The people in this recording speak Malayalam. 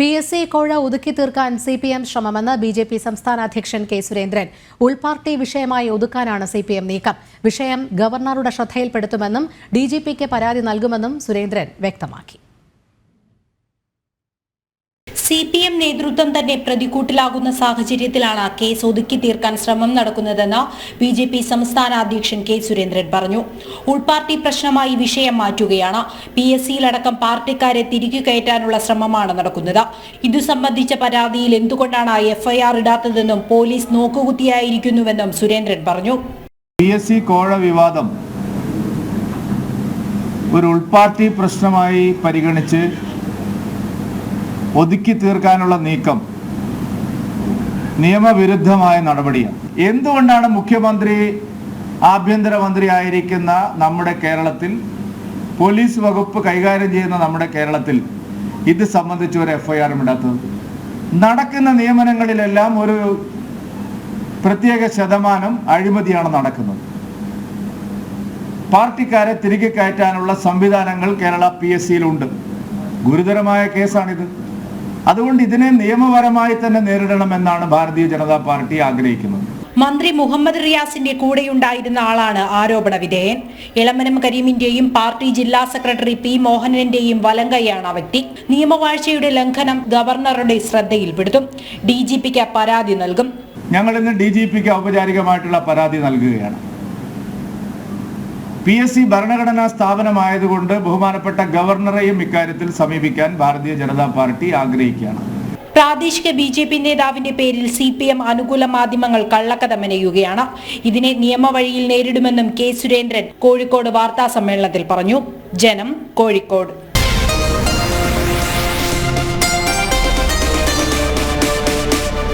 പി എസ് സി കോഴ ഒതുക്കി തീർക്കാൻ സി പി എം ശ്രമമെന്ന് ബി ജെ പി സംസ്ഥാന അധ്യക്ഷൻ കെ സുരേന്ദ്രൻ. ഉൾപാർട്ടി വിഷയമായി ഒതുക്കാനാണ് സി പി എം നീക്കം. വിഷയം ഗവർണറുടെ ശ്രദ്ധയിൽപ്പെടുത്തുമെന്നും ഡി ജി പിക്ക് പരാതി നൽകുമെന്നും സുരേന്ദ്രൻ വ്യക്തമാക്കി. സി പി എം നേതൃത്വം തന്നെ പ്രതിക്കൂട്ടിലാകുന്ന സാഹചര്യത്തിലാണ് കേസ് ഒതുക്കി തീർക്കാൻ ശ്രമം നടക്കുന്നതെന്ന് ബി ജെ പി സംസ്ഥാന അധ്യക്ഷൻ കെ സുരേന്ദ്രൻ പറഞ്ഞു. ഉൾപാർട്ടി പ്രശ്നമായി വിഷയം മാറ്റുകയാണ്. പി എസ് സിയിലടക്കം പാർട്ടിക്കാരെ തിരികെ കയറ്റാനുള്ള ശ്രമമാണ് നടക്കുന്നത്. ഇതു സംബന്ധിച്ച പരാതിയിൽ എന്തുകൊണ്ടാണ് എഫ്ഐആർ ഇടാത്തതെന്നും പോലീസ് നോക്കുകുത്തിയായിരിക്കുന്നുവെന്നും സുരേന്ദ്രൻ പറഞ്ഞു. പി എസ് സി കോഴ വിവാദം ഒരു ഉൾപാർട്ടി പ്രശ്നമായി പരിഗണിച്ച് ഒതുക്കി തീർക്കാനുള്ള നീക്കം നിയമവിരുദ്ധമായ നടപടിയാണ്. എന്തുകൊണ്ടാണ് മുഖ്യമന്ത്രി ആഭ്യന്തരമന്ത്രി ആയിരിക്കുന്ന നമ്മുടെ കേരളത്തിൽ പോലീസ് വകുപ്പ് കൈകാര്യം ചെയ്യുന്ന നമ്മുടെ കേരളത്തിൽ ഇത് സംബന്ധിച്ച് ഒരു എഫ്ഐആർ ഇടാത്തത്? നടക്കുന്ന നിയമനങ്ങളിലെല്ലാം ഒരു പ്രത്യേക ശതമാനം അഴിമതിയാണ് നടക്കുന്നത്. പാർട്ടിക്കാരെ തിരികെ കയറ്റാനുള്ള സംവിധാനങ്ങൾ കേരള പി എസ് സിയിലുണ്ട്. ഗുരുതരമായ കേസാണിത്. അതുകൊണ്ട് ഇതിനെ നിയമപരമായി തന്നെ നേരിടണമെന്നാണ് ഭാരതീയ ജനതാ പാർട്ടി ആഗ്രഹിക്കുന്നത്. മന്ത്രി മുഹമ്മദ് റിയാസിന്റെ കൂടെയുണ്ടായിരുന്ന ആളാണ് ആരോപണ വിധേയൻ. ഇളമനം കരീമിന്റെയും പാർട്ടി ജില്ലാ സെക്രട്ടറി പി മോഹനന്റെയും വലങ്കയാണ് ആ വ്യക്തി. നിയമവാഴ്ചയുടെ ലംഘനം ഗവർണറുടെ ശ്രദ്ധയിൽപ്പെടുത്തും ഡി ജി പിക്ക് പരാതി നൽകും. ഞങ്ങൾ ഇന്ന് ഡി ജി പിക്ക് ഔപചാരികമായിട്ടുള്ള പരാതി നൽകുകയാണ്. പി എസ് സി ഭരണഘടനാ സ്ഥാപനമായതുകൊണ്ട് ബഹുമാനപ്പെട്ട ഗവർണറെയും ഇക്കാര്യത്തിൽ സമീപിക്കാൻ ഭാരതീയ ജനതാ പാർട്ടി ആഗ്രഹിക്കുകയാണ്. പ്രാദേശിക ബി ജെ പി നേതാവിന്റെ പേരിൽ സി പി എം അനുകൂല മാധ്യമങ്ങൾ കള്ളക്കഥ മെനയുകയാണ് ഇതിനെ നിയമവഴിയിൽ നേരിടുമെന്നും കെ സുരേന്ദ്രൻ കോഴിക്കോട് വാർത്താ സമ്മേളനത്തിൽ പറഞ്ഞു. ജനം കോഴിക്കോട്.